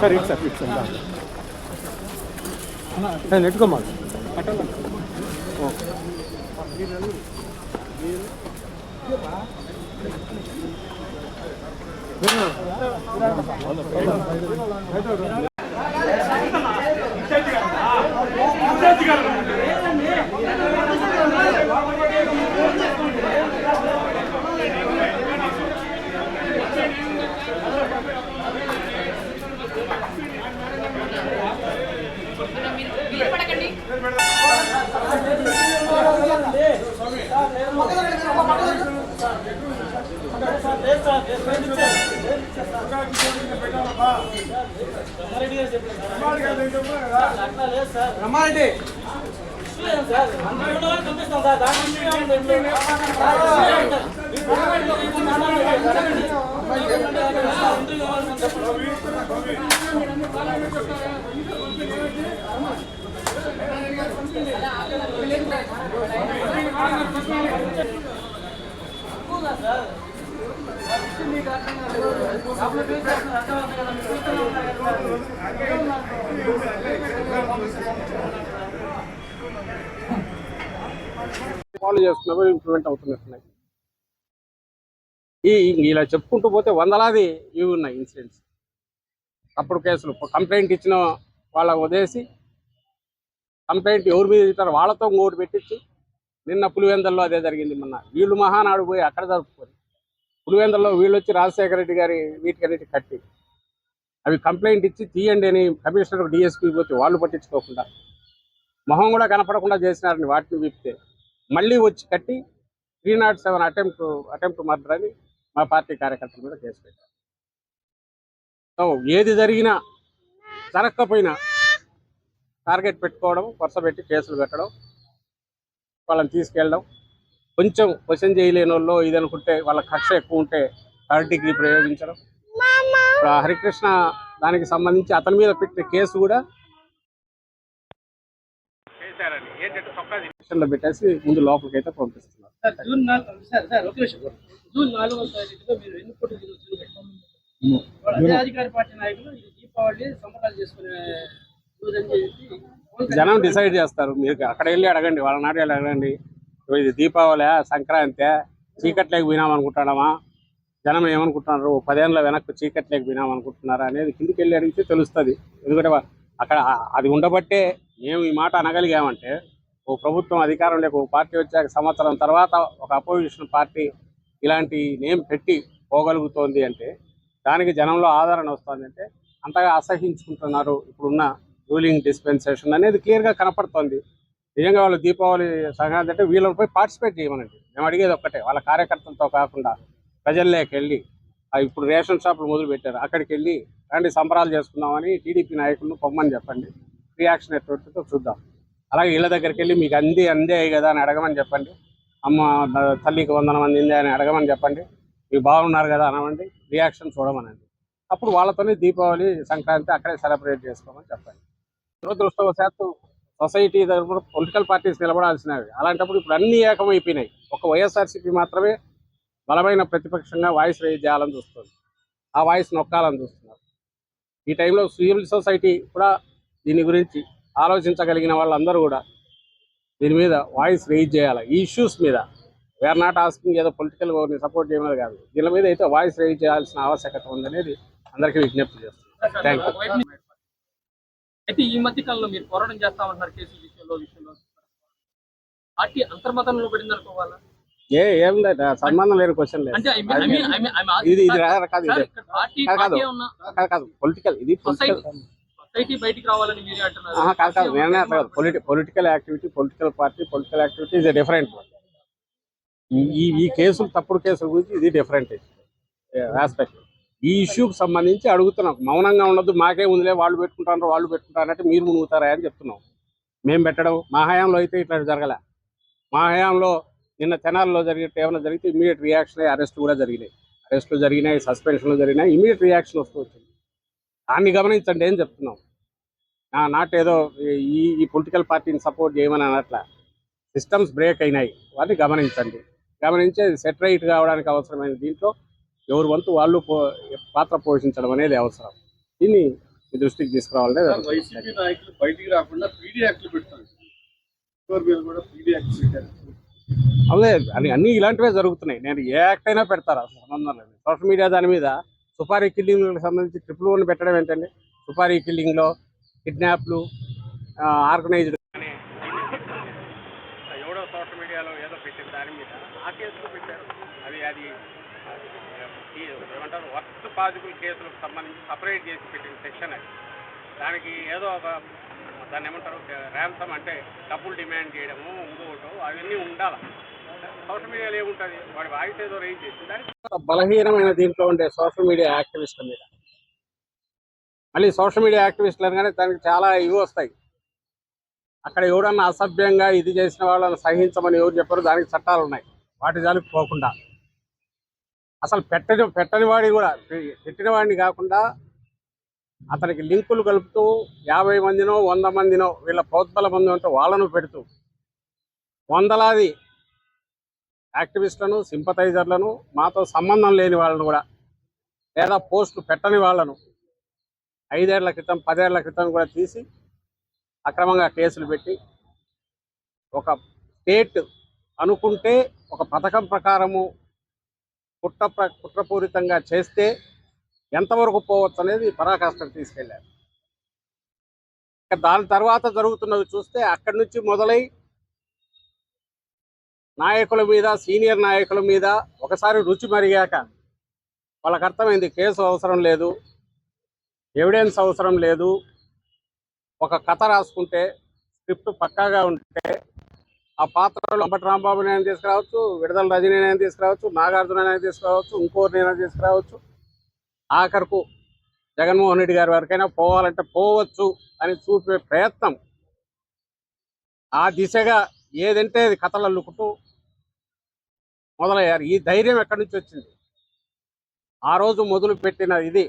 Sir ఇటు sir ఇటు sir నేను నెట్టుకోమా ఫాలో చేస్తున్నవి ఇంప్లిమెంట్ అవుతున్నట్టున్నాయి. ఈ ఇలా చెప్పుకుంటూ పోతే వందలాది ఇవి ఉన్నాయి ఇన్సిడెంట్స్ అప్పుడు కేసులు. కంప్లైంట్ ఇచ్చిన వాళ్ళ వదిలేసి కంప్లైంట్ ఎవరి మీద ఇస్తారు వాళ్ళతో ఇంకోటి పెట్టించి నిన్న పులివెందల్లో అదే జరిగింది మొన్న. వీళ్ళు మహానాడు పోయి అక్కడ జరుపుకొని పులివెందల్లో వీళ్ళు వచ్చి రాజశేఖర రెడ్డి గారి వీటికన్నిటి కట్టి అవి కంప్లైంట్ ఇచ్చి తీయండి అని కమిషనర్ డిఎస్పీ పోతే వాళ్ళు పట్టించుకోకుండా మొహం కూడా కనపడకుండా చేసినారని వాటిని విప్తే మళ్ళీ వచ్చి కట్టి three naught seven attempt attempt murder అని మా పార్టీ కార్యకర్తలు కూడా చేసి పెట్టారు. సో ఏది జరిగినా జరగకపోయినా టార్గెట్ పెట్టుకోవడం వరుస పెట్టి కేసులు పెట్టడం వాళ్ళని తీసుకెళ్ళడం. కొంచెం క్వశ్చన్ చేయలేని వాళ్ళు ఇది అనుకుంటే వాళ్ళ కక్ష ఎక్కువ ఉంటే థర్డ్ డిగ్రీ ప్రయోగించడం. ఇప్పుడు హరికృష్ణ దానికి సంబంధించి అతని మీద పెట్టిన కేసు కూడా పెట్టేసి ముందు లోపలికి అయితే పంపిస్తున్నారు అధికార పార్టీ నాయకులు దీపావళి సంబరాలు చేసుకునే జనం డిసైడ్ చేస్తారు. మీరు అక్కడ వెళ్ళి అడగండి వాళ్ళ నాటి వెళ్ళి అడగండి. ఇది దీపావళి సంక్రాంతి చీకట్లేకి పోయినాం అనుకుంటాడమా జనం ఏమనుకుంటున్నారు? పదేళ్ళ వెనక్కి చీకట్లేకి పోయినాం అనుకుంటున్నారా అనేది కిందికి వెళ్ళి అడిగితే తెలుస్తుంది. ఎందుకంటే అక్కడ అది ఉండబట్టే మేము ఈ మాట అనగలిగామంటే ఓ ప్రభుత్వం అధికారం లేక ఓ పార్టీ వచ్చాక సంవత్సరం తర్వాత ఒక అపోజిషన్ పార్టీ ఇలాంటి నేమ్ పెట్టి పోగలుగుతోంది అంటే దానికి జనంలో ఆదరణ వస్తుంది అంటే అంతగా అసహించుకుంటున్నారు ఇప్పుడున్న రూలింగ్ డిస్పెన్సేషన్ అనేది క్లియర్గా కనపడుతోంది. నిజంగా వాళ్ళు దీపావళి సంక్రాంతి అంటే వీళ్ళపై పార్టిసిపేట్ చేయమనండి. మేము అడిగేది ఒక్కటే వాళ్ళ కార్యకర్తలతో కాకుండా ప్రజల్లోకి వెళ్ళి ఇప్పుడు రేషన్ షాపులు మొదలు పెట్టారు అక్కడికి వెళ్ళి రండి సంబరాలు చేసుకుందామని టీడీపీ నాయకులను పొమ్మని చెప్పండి. రియాక్షన్ ఎటువంటిదో చూద్దాం. అలాగే ఇళ్ళ దగ్గరికి వెళ్ళి మీకు అంది అందే కదా అని అడగమని చెప్పండి. అమ్మ తల్లికి వందనం అందింది అని అడగమని చెప్పండి. మీరు బాగున్నారు కదా అనమండి. రియాక్షన్ చూడమనండి. అప్పుడు వాళ్ళతోనే దీపావళి సంక్రాంతి అక్కడే సెలబ్రేట్ చేసుకోమని చెప్పండి. దురదృష్టవశాత్తు సొసైటీ తరఫున పొలిటికల్ పార్టీస్ నిలబడాల్సినవి. అలాంటప్పుడు ఇప్పుడు అన్ని ఏకమైపోయినాయి. ఒక వైఎస్ఆర్సీపీ మాత్రమే బలమైన ప్రతిపక్షంగా వాయిస్ రేజ్ చేయాలని చూస్తుంది. ఆ వాయిస్ నొక్కాలని చూస్తున్నారు. ఈ టైంలో సివిల్ సొసైటీ కూడా దీని గురించి ఆలోచించగలిగిన వాళ్ళందరూ కూడా దీని మీద వాయిస్ రేజ్ చేయాలి. ఈ ఇష్యూస్ మీద. వేర్ నాట్ ఆస్కింగ్ ఏదో పొలిటికల్ సపోర్ట్ చేయమని కాదు. దీని మీద అయితే వాయిస్ రేజ్ చేయాల్సిన ఆవశ్యకత ఉందనేది అందరికీ విజ్ఞప్తి చేస్తున్నాను థ్యాంక్ యూ అయితే ఈ మధ్య కాలంలో మీరు పోరాటం చేస్తామంటున్నారు కేసుల విషయంలో విషయంలో. పార్టీ అంతర్మతంలో పడింది అనుకోవాలా? ఏ ఏం లేదు. సంబంధం లేని క్వశ్చన్ లేదు. ఇది ఇది కాదు ఇది. కాదు, కాదు. పొలిటికల్ ఇది కాదు నేనే political activity political party political activity is different ఈ ఈ కేసులు తప్పుడు కేసుల గురించి ఇది డిఫరెంట్ ఆస్పెక్ట్ ఈ ఇష్యూకి సంబంధించి అడుగుతున్నాం. మౌనంగా ఉండదు మాకే ఉందిలే వాళ్ళు పెట్టుకుంటారు వాళ్ళు పెట్టుకుంటారు అంటే మీరు మునుగుతారా అని చెప్తున్నాం. మేము పెట్టడం మా హయాంలో అయితే ఇట్లా జరగలే. మా హయాంలో నిన్న తెనాల్లో జరిగినట్టు ఏమైనా జరిగితే ఇమీడియట్ రియాక్షన్ అరెస్ట్ కూడా జరిగినాయి. అరెస్టులు జరిగినాయి సస్పెన్షన్లు జరిగినాయి ఇమీడియట్ రియాక్షన్ వస్తూ వచ్చింది. దాన్ని గమనించండి ఏం చెప్తున్నాం. నా నాట్ ఏదో ఈ ఈ పొలిటికల్ పార్టీని సపోర్ట్ చేయమని అనట్లా. సిస్టమ్స్ బ్రేక్ అయినాయి. వాటిని గమనించండి. గమనించి సెటరైట్ కావడానికి అవసరమైన దీంట్లో. ఎవరి వంతు వాళ్ళు పో పాత్ర పోషించడం అనేది అవసరం. దీన్ని మీ దృష్టికి తీసుకురావాలనేది సార్, వైసీపీ నాయకులు బయటికి రాకుండా పీడీ యాక్ట్లు కూడా పీడీ యాక్ట్ పెట్టారు. అదే అని అన్ని ఇలాంటివే జరుగుతున్నాయి. నేను ఏ యాక్ట్ అయినా పెడతారు? అసలు సంబంధం లేదు. సోషల్ మీడియా దాని మీద సుపారీ కిల్లింగ్లకు సంబంధించి ట్రిపుల్ వన్ పెట్టడం ఏంటండి? సుపారీ కిల్లింగ్లో కిడ్నాప్లు ఆర్గనైజ్డ్ ఎవడో సోషల్ మీడియాలో ఏదో పెట్టిన దాని మీద ఆ కేసులు పెట్టారు అది అది ఆ, ఈ ఏమంటారు బాధితుల కేసులకు సంబంధించి సపరేట్ చేసి పెట్టిన సెక్షన్ అది. దానికి ఏదో ఒక దాన్ని ఏమంటారు ర్యామ్సమ్ అంటే డబ్బులు డిమాండ్ చేయడము ఇంకోటో అవన్నీ ఉండాలి. సోషల్ మీడియాలో ఏముంటుంది? వాడి వాయిస్ ఏదో రేంజ్ చేసి దానికి బలహీనమైన దీంట్లో ఉండే సోషల్ మీడియా యాక్టివిస్టుల మీద. మళ్ళీ సోషల్ మీడియా యాక్టివిస్టులు అనగానే దానికి చాలా ఇవి వస్తాయి. అక్కడ ఎవడన్నా అసభ్యంగా ఇది చేసిన వాళ్ళని సహించమని ఎవరు చెప్పారు దానికి చట్టాలు ఉన్నాయి. వాటి జాలికి పోకుండా. అసలు పెట్టని పెట్టని వాడి కూడా. పెట్టిన వాడిని కాకుండా అతనికి లింకులు కలుపుతూ యాభై మందినో వంద మందినో వీళ్ళ ప్రోత్బల మంది ఉంటే వాళ్ళను పెడుతూ వందలాది యాక్టివిస్టులను సింపతైజర్లను మాతో సంబంధం లేని వాళ్ళను కూడా లేదా పోస్టులు పెట్టని వాళ్ళను ఐదేళ్ళ క్రితం పదేళ్ళ క్రితం కూడా తీసి అక్రమంగా కేసులు పెట్టి ఒక స్టేట్ అనుకుంటే ఒక పథకం ప్రకారము కుట్ర కుట్రపూరితంగా చేస్తే ఎంతవరకు పోవచ్చు అనేది పరాకాష్ఠకు తీసుకెళ్ళారు దాని తర్వాత జరుగుతున్నవి చూస్తే అక్కడి నుంచి మొదలై నాయకుల మీద సీనియర్ నాయకుల మీద ఒకసారి రుచి మరిగాక వాళ్ళకి అర్థమైంది కేసు అవసరం లేదు ఎవిడెన్స్ అవసరం లేదు. ఒక కథ రాసుకుంటే స్క్రిప్ట్ పక్కాగా ఉంటే ఆ పాత్రలో అంబటి రాంబాబుని అయినా తీసుకురావచ్చు విడుదల రజనీ అయినా తీసుకురావచ్చు నాగార్జున అయినా తీసుకురావచ్చు ఇంకోరినైనా తీసుకురావచ్చు. ఆఖరుకు జగన్మోహన్ రెడ్డి గారి వరకైనా పోవాలంటే పోవచ్చు అని చూపే ప్రయత్నం. ఆ దిశగా ఏదంటే అది కథలు అల్లుకుంటూ మొదలయ్యారు. ఈ ధైర్యం ఎక్కడి నుంచి వచ్చింది? ఆ రోజు మొదలు పెట్టిన ఇది.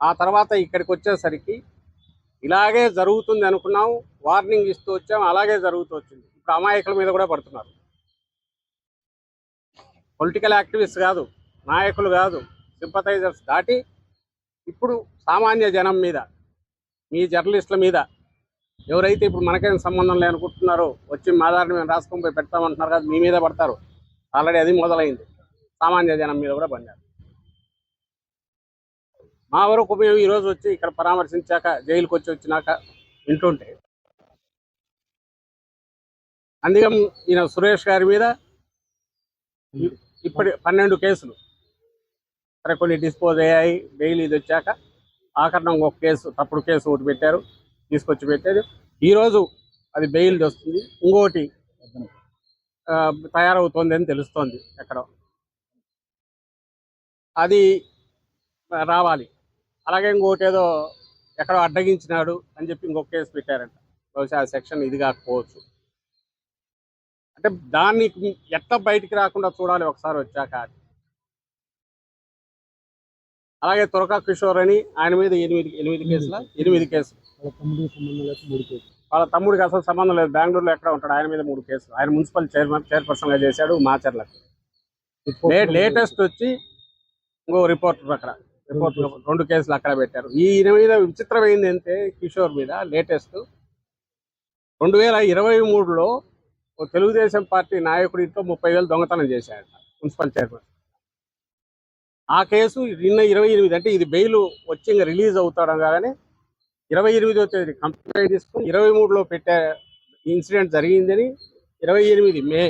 ఆ తర్వాత ఇక్కడికి వచ్చేసరికి ఇలాగే జరుగుతుంది అనుకున్నాం వార్నింగ్ ఇస్తూ వచ్చాం అలాగే జరుగుతూ వచ్చింది. ఇప్పుడు అమాయకుల మీద కూడా పడుతున్నారు. పొలిటికల్ యాక్టివిస్ట్ కాదు నాయకులు కాదు సింపథైజర్స్ దాటి ఇప్పుడు సామాన్య జనం మీద మీ జర్నలిస్టుల మీద ఎవరైతే ఇప్పుడు మనకేం సంబంధం లేనుకుంటున్నారో వచ్చి మాదారిని మేము రాసుకొని పోయి పెడతామంటున్నారు కదా మీ మీద పడతారు. ఆల్రెడీ అది మొదలైంది. సామాన్య జనం మీద కూడా పడినారు మా వరకు మేము ఈరోజు వచ్చి ఇక్కడ పరామర్శించాక జైలుకి వచ్చి వచ్చినాక వింటుంటే అందుకని ఈయన సురేష్ గారి మీద ఇప్పటి పన్నెండు కేసులు సరే కొన్ని డిస్పోజ్ అయ్యాయి. బెయిల్ ఇది వచ్చాక ఆఖరణ ఒక కేసు తప్పుడు కేసు ఒకటి పెట్టారు తీసుకొచ్చి పెట్టారు. ఈరోజు అది బెయిల్ వస్తుంది. ఇంకోటి తయారవుతోంది అని తెలుస్తోంది ఎక్కడో. అది రావాలి. అలాగే ఇంకోటి ఏదో ఎక్కడో అడ్డగించినాడు అని చెప్పి ఇంకొక కేసు పెట్టారంట. బహుశా ఆ సెక్షన్ ఇది కాకపోవచ్చు. అంటే దాన్ని ఎట్లా బయటికి రాకుండా చూడాలి ఒకసారి వచ్చాక. అలాగే తురకా కిషోర్ అని ఆయన మీద ఎనిమిది ఎనిమిది కేసుల? ఎనిమిది కేసులు. వాళ్ళ తమ్ముడికి అసలు సంబంధం లేదు. బెంగళూరులో ఎక్కడ ఉంటాడు? ఆయన మీద మూడు కేసులు. ఆయన మున్సిపల్ చైర్మన్ చైర్పర్సన్గా చేశాడు మాచర్లకు. లేటెస్ట్ వచ్చి ఇంకో రిపోర్టర్ అక్కడ రిపోర్ట్ రెండు కేసులు అక్కడ పెట్టారు. ఈ మీద విచిత్రమైంది అంటే కిషోర్ మీద లేటెస్ట్. రెండు వేల ఇరవై మూడులో ఓ తెలుగుదేశం పార్టీ నాయకుడి ఇంట్లో ముప్పై వేలు దొంగతనం చేశాడు మున్సిపల్ చైర్మన్. ఆ కేసు నిన్న ఇరవై ఎనిమిది అంటే ఇది బెయిల్ వచ్చి రిలీజ్ అవుతాడు కానీ ఇరవై ఎనిమిదో తేదీ కంప్లైంట్ తీసుకుని ఇరవై మూడులో పెట్టే ఇన్సిడెంట్ జరిగిందని ఇరవై ఎనిమిది మే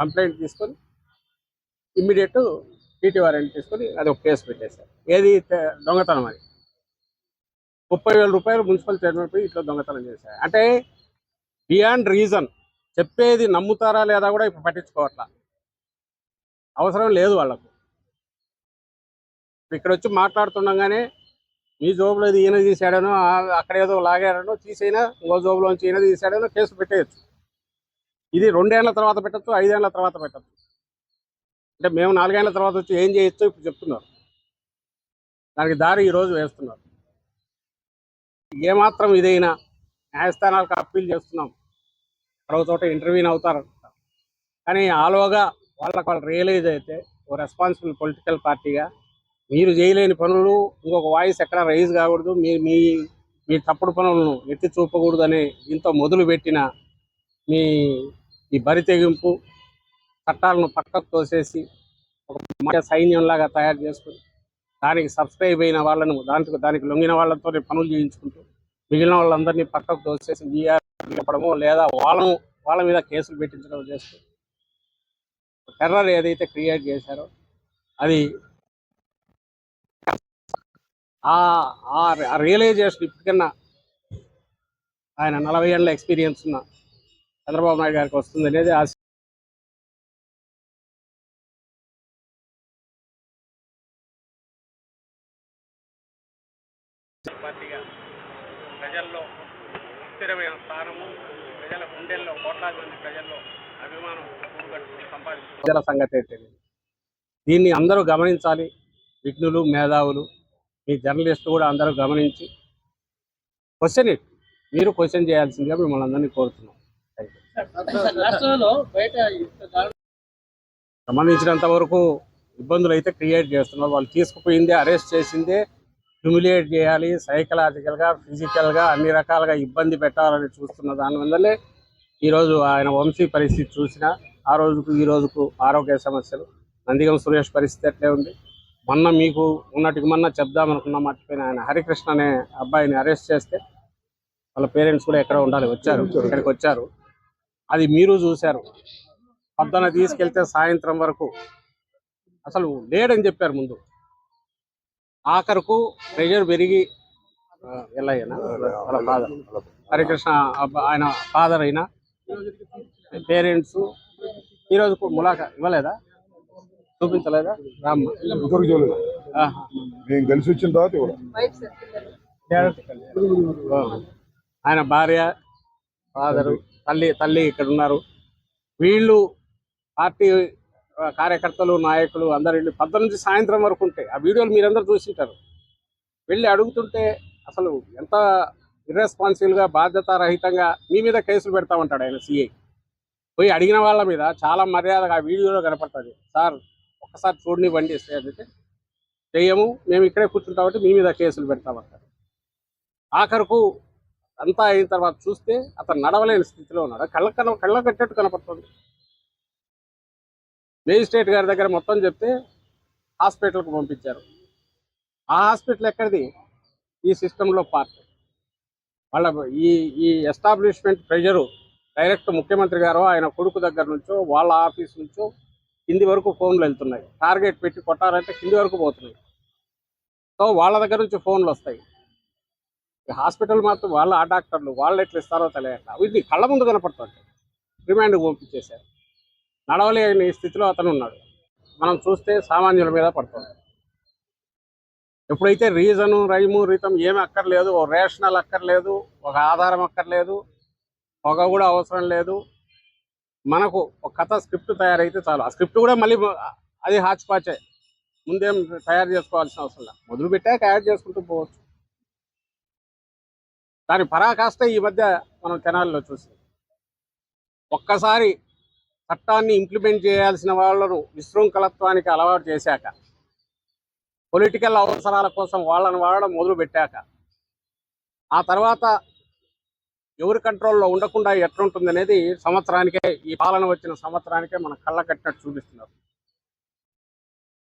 కంప్లైంట్ తీసుకొని ఇమ్మీడియట్ టీటీ వారెంట్ తీసుకొని అది ఒక కేసు పెట్టేశారు. ఏది దొంగతనం అది. ముప్పై వేల రూపాయలు మున్సిపల్ చైర్మన్ పోయి ఇట్లా దొంగతనం చేశారు. అంటే బియాండ్ రీజన్ చెప్పేది నమ్ముతారా లేదా కూడా ఇప్పుడు పట్టించుకోవట్లా. అవసరం లేదు వాళ్ళకు. ఇక్కడ వచ్చి మాట్లాడుతుండగానే మీ జోబులో ఇది ఈయన తీసాడనో అక్కడ ఏదో లాగాడనో తీసైనా ఇంకో జోబులోంచి ఈయన తీసాడనో కేసు పెట్టేయచ్చు. ఇది రెండేళ్ళ తర్వాత పెట్టచ్చు ఐదేళ్ళ తర్వాత పెట్టచ్చు. అంటే మేము నాలుగేళ్ళ తర్వాత వచ్చి ఏం చేయొచ్చో ఇప్పుడు చెప్తున్నారు. దానికి దారి ఈరోజు వేస్తున్నారు. ఏమాత్రం ఇదైనా న్యాయస్థానాలకు అప్పీల్ చేస్తున్నాం. మరో చోట ఇంటర్వ్యూని అవుతారు కానీ ఆలోగా వాళ్ళకి వాళ్ళు రియలైజ్ అయితే ఓ రెస్పాన్సిబుల్ పొలిటికల్ పార్టీగా మీరు చేయలేని పనులు ఇంకొక వాయిస్ ఎక్కడ రైజ్ కాకూడదు మీరు మీ మీ తప్పుడు పనులను ఎత్తి చూపకూడదు అనే దీంతో మొదలు పెట్టిన మీ ఈ బరి తెగింపు చట్టాలను పక్కకు తోసేసి ఒక మాట సైన్యంలాగా తయారు చేసుకుని దానికి సబ్స్క్రైబ్ అయిన వాళ్ళను దాంట్లో దానికి లొంగిన వాళ్ళతో పనులు చేయించుకుంటూ మిగిలిన వాళ్ళందరినీ పక్కకు తోసేసి వీఆర్ లేదా వాళ్ళను వాళ్ళ మీద కేసులు పెట్టించడం చేస్తూ టెర్రర్ ఏదైతే క్రియేట్ చేశారో అది ఆ రియలైజేషన్ ఇప్పటికన్నా ఆయన నలభై ఏళ్ళ ఎక్స్పీరియన్స్ ఉన్న చంద్రబాబు నాయుడు గారికి వస్తుంది అనేది ఆశ దీన్ని అందరూ గమనించాలి. విఘ్నులు మేధావులు మీ జర్నలిస్టులు కూడా అందరూ గమనించి క్వశ్చన్ ఇట్. మీరు క్వశ్చన్ చేయాల్సిందిగా మిమ్మల్ని అందరినీ కోరుతున్నాం. సంబంధించినంత వరకు ఇబ్బందులు అయితే క్రియేట్ చేస్తున్నారు. వాళ్ళు తీసుకుపోయిందే అరెస్ట్ చేసిందే హ్యూమిలియేట్ చేయాలి. సైకలాజికల్గా ఫిజికల్గా అన్ని రకాలుగా ఇబ్బంది పెట్టాలని చూస్తున్న దానివల్లనే ఈరోజు ఆయన వంశీ పరిస్థితి చూసినా ఆ రోజుకు ఈ రోజుకు ఆరోగ్య సమస్యలు నందిగం సురేష్ పరిస్థితి ఎట్లే ఉంది? మొన్న మీకు ఉన్నటికి మొన్న చెప్దామనుకున్న మర్చిపోయిన ఆయన హరికృష్ణ అనే అబ్బాయిని అరెస్ట్ చేస్తే వాళ్ళ పేరెంట్స్ కూడా ఎక్కడ ఉండాలి? వచ్చారు ఇక్కడికి వచ్చారు. అది మీరు చూశారు. పొద్దున తీసుకెళ్తే సాయంత్రం వరకు అసలు లేడని చెప్పారు ముందు. ఆఖరుకు ప్రెషర్ పెరిగి ఎల్లయ్యనా వాళ్ళ ఫాదర్ హరికృష్ణ అబ్బ- ఆయన ఫాదర్ అయినా పేరెంట్స్ ఈరోజు ములాఖా ఇవ్వలేదా? చూపించలేదా? రామ్మ. ఇంకొకరు చూడలేదు. నేను కలిసి వచ్చిన తర్వాత. ఆయన భార్య ఫాదరు తల్లి తల్లి ఇక్కడ ఉన్నారు. వీళ్ళు పార్టీ కార్యకర్తలు నాయకులు అందరు వెళ్ళి పద్దెనిమిది నుంచి సాయంత్రం వరకు ఉంటాయి ఆ వీడియోలు మీరందరూ చూసింటారు. వెళ్ళి అడుగుతుంటే అసలు ఎంత ఇర్రెస్పాన్సిబుల్గా బాధ్యత రహితంగా మీ మీద కేసులు పెడతామంటాడు ఆయన సిఐ పోయి అడిగిన వాళ్ళ మీద చాలా మర్యాదగా ఆ వీడియోలో కనపడుతుంది. సార్ ఒక్కసారి చూడనివ్వండి అంటే చెయ్యము మేము ఇక్కడే కూర్చుంటాం కాబట్టి మీ మీద కేసులు పెడతామంటారు ఆఖరుకు అంతా అయిన తర్వాత చూస్తే అతను నడవలేని స్థితిలో ఉన్నాడు. కళ్ళ కళ్ళ కళ్ళ కట్టేట్టు కనపడుతుంది. మేజిస్ట్రేట్ గారి దగ్గర మొత్తం చెప్తే హాస్పిటల్కు పంపించారు. ఆ హాస్పిటల్ ఎక్కడిది? ఈ సిస్టంలో పార్ట్. వాళ్ళ ఈ ఈ ఎస్టాబ్లిష్మెంట్ ప్రెజరు డైరెక్ట్ ముఖ్యమంత్రి గారు ఆయన కొడుకు దగ్గర నుంచో వాళ్ళ ఆఫీస్ నుంచో కింది వరకు ఫోన్లు వెళ్తున్నాయి. టార్గెట్ పెట్టి కొట్టారంటే కింది వరకు పోతున్నాయి. సో వాళ్ళ దగ్గర నుంచి ఫోన్లు వస్తాయి. హాస్పిటల్ మాత్రం వాళ్ళ ఆ డాక్టర్లు వాళ్ళు ఎట్లా ఇస్తారో తెలియక ఇది కళ్ళ ముందు కనపడుతుంది రిమాండ్కి పంపించేశారు. నడవలేని స్థితిలో అతను ఉన్నాడు. మనం చూస్తే సామాన్యుల మీద పడుతుంది. ఎప్పుడైతే రీజను రైము రీతం ఏమి అక్కర్లేదు ఒక రేషనల్ అక్కర్లేదు ఒక ఆధారం అక్కర్లేదు పొగ కూడా అవసరం లేదు మనకు ఒక కథ స్క్రిప్ట్ తయారైతే చాలు. ఆ స్క్రిప్ట్ కూడా మళ్ళీ అది హాచ్ పాచే ముందేం తయారు చేసుకోవాల్సిన అవసరం లేదు. మొదలు పెట్టాక యాడ్ చేసుకుంటూ పోవచ్చు. దాని పరాకాష్ట ఈ మధ్య మనం తెనాలిలో చూసాం. ఒక్కసారి చట్టాన్ని ఇంప్లిమెంట్ చేయాల్సిన వాళ్ళను విశృంఖలత్వానికి అలవాటు చేశాక పొలిటికల్ అవసరాల కోసం వాళ్ళని వాడడం మొదలు పెట్టాక ఆ తర్వాత ఎవరి కంట్రోల్లో ఉండకుండా ఎట్లుంటుంది అనేది సంవత్సరానికే ఈ పాలన వచ్చిన సంవత్సరానికే మన కళ్ళ కట్టినట్టు చూపిస్తున్నారు.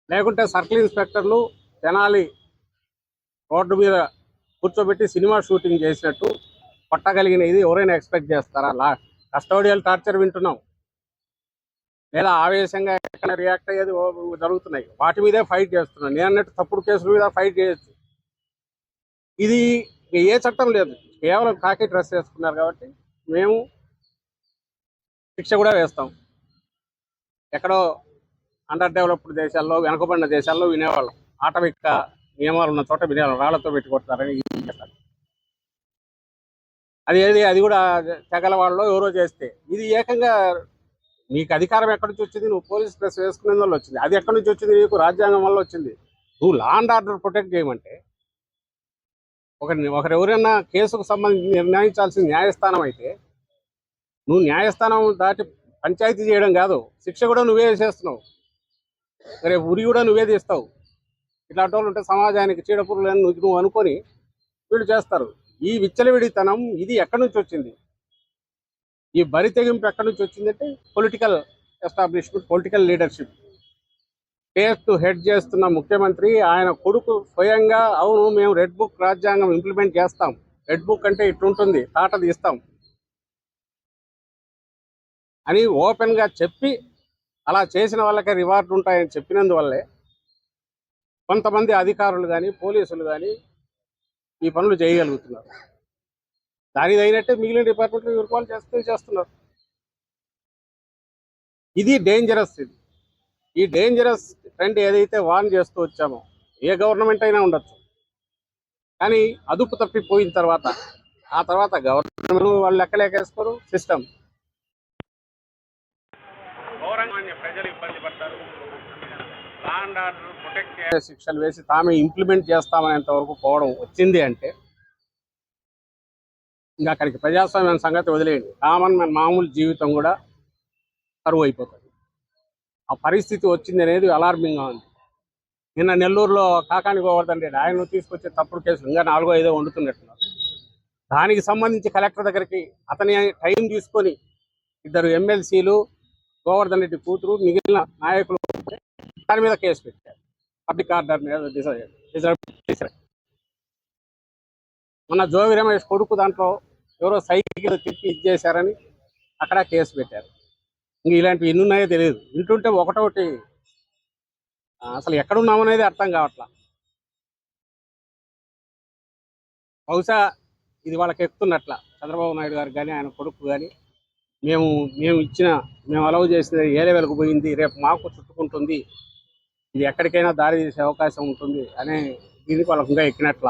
లేకుంటే సర్కిల్ ఇన్స్పెక్టర్లు తెనాలి రోడ్డు మీద కూర్చోబెట్టి సినిమా షూటింగ్ చేసినట్టు పట్టగలిగిన ఇది ఎవరైనా ఎక్స్పెక్ట్ చేస్తారా? లా కస్టోడియల్ టార్చర్ వింటున్నాం. లేదా ఆవేశంగా ఎక్కడ రియాక్ట్ అయ్యేది జరుగుతున్నాయి. వాటి మీదే ఫైట్ చేస్తున్నాం. నేను అన్నట్టు తప్పుడు కేసుల మీద ఫైట్ చేయొచ్చు. ఇది ఏ చట్టం లేదు. కేవలం కాకి డ్రెస్ వేసుకున్నారు కాబట్టి మేము శిక్ష కూడా వేస్తాం. ఎక్కడో అండర్ డెవలప్డ్ దేశాల్లో వెనకబడిన దేశాల్లో వినేవాళ్ళం. ఆటవిక నియమాలు ఉన్న చోట వినేవాళ్ళం. రాళ్ళతో పెట్టి కొడతారని అది ఏది? అది కూడా తెగల వాళ్ళు ఎవరో చేస్తే. ఇది ఏకంగా నీకు అధికారం ఎక్కడి నుంచి వచ్చింది? నువ్వు పోలీస్ డ్రెస్ వేసుకునే వల్ల వచ్చింది. అది ఎక్కడి నుంచి వచ్చింది? నీకు రాజ్యాంగం వల్ల వచ్చింది. నువ్వు లా అండ్ ఆర్డర్ ప్రొటెక్ట్ చేయమంటే ఒక ఒకరు ఎవరైనా కేసుకు సంబంధించి నిర్ణయించాల్సిన న్యాయస్థానం అయితే నువ్వు న్యాయస్థానం దాటి పంచాయతీ చేయడం కాదు. శిక్ష కూడా నువ్వే చేస్తున్నావు. రేపు ఉరి కూడా నువ్వే తీస్తావు. ఇట్లాంటి వాళ్ళు ఉంటే సమాజానికి చీడపురులు అని నువ్వు నువ్వు అనుకొని వీళ్ళు చేస్తారు. ఈ విచ్చలవిడితనం ఇది ఎక్కడి నుంచి వచ్చింది? ఈ బరి తెగింపు ఎక్కడి నుంచి వచ్చిందంటే political establishment political leadership. To head చేస్తున్న ముఖ్యమంత్రి ఆయన కొడుకు స్వయంగా అవును మేము రెడ్ బుక్ రాజ్యాంగం ఇంప్లిమెంట్ చేస్తాం. రెడ్ బుక్ అంటే ఇట్లుంటుంది తాట తీస్తాం అని ఓపెన్గా చెప్పి అలా చేసిన వాళ్ళకే రివార్డు ఉంటాయని చెప్పినందువల్లే కొంతమంది అధికారులు కానీ పోలీసులు కానీ ఈ పనులు చేయగలుగుతున్నారు. దానికి అయినట్టే మిగిలిన డిపార్ట్మెంట్లు యూనిఫామ్ చేస్తూ చేస్తున్నారు. ఇది డేంజరస్ ఇది. ఈ డేంజరస్ ట్రెండ్ ఏదైతే వార్న్ చేస్తూ వచ్చామో ఏ గవర్నమెంట్ అయినా ఉండొచ్చు. కానీ అదుపు తప్పిపోయిన తర్వాత ఆ తర్వాత గవర్నమెంట్ వాళ్ళు లెక్కలేకేసుకోరు సిస్టమ్ శిక్షలు వేసి తామే ఇంప్లిమెంట్ చేస్తామనేంత వరకు పోవడం వచ్చింది అంటే ఇంకా అక్కడికి ప్రజాస్వామ్యం సంగతి వదిలేయండి. కామన్ మన మామూలు జీవితం కూడా కరువు అయిపోతుంది. ఆ పరిస్థితి వచ్చింది అనేది అలార్మింగ్గా ఉంది. నిన్న నెల్లూరులో కాకాని గోవర్ధన్ రెడ్డి ఆయన తీసుకొచ్చే తప్పుడు కేసులు ఇంకా నాలుగో ఐదో వండుతున్నట్టున్నారు. దానికి సంబంధించి కలెక్టర్ దగ్గరికి అతని టైం తీసుకొని ఇద్దరు ఎమ్మెల్సీలు గోవర్ధన్ రెడ్డి కూతురు మిగిలిన నాయకులు దాని మీద కేసు పెట్టారు. పబ్లిక్ ఆర్డర్ మీద డిసైడ్ చేశారు. మొన్న జోగి రమేష్ కొడుకు దాంట్లో ఎవరో సైకిల్ తిప్పి ఇచ్చేశారని అక్కడ కేసు పెట్టారు. ఇలాంటివి ఎన్ని ఉన్నాయో తెలియదు. వింటుంటే ఒకటొకటి అసలు ఎక్కడున్నామనేది అర్థం కావట్లా. బహుశా ఇది వాళ్ళకి ఎక్కుతున్నట్ల. చంద్రబాబు నాయుడు గారు కానీ ఆయన కొడుకు కానీ మేము మేము ఇచ్చిన మేము అలవ్ చేసిన ఏరే లెవెల్కి పోయింది రేపు మాకు చుట్టుకుంటుంది. ఇది ఎక్కడికైనా దారి తీసే అవకాశం ఉంటుంది అనే దీనికి వాళ్ళకి ఇంకా ఎక్కినట్ల.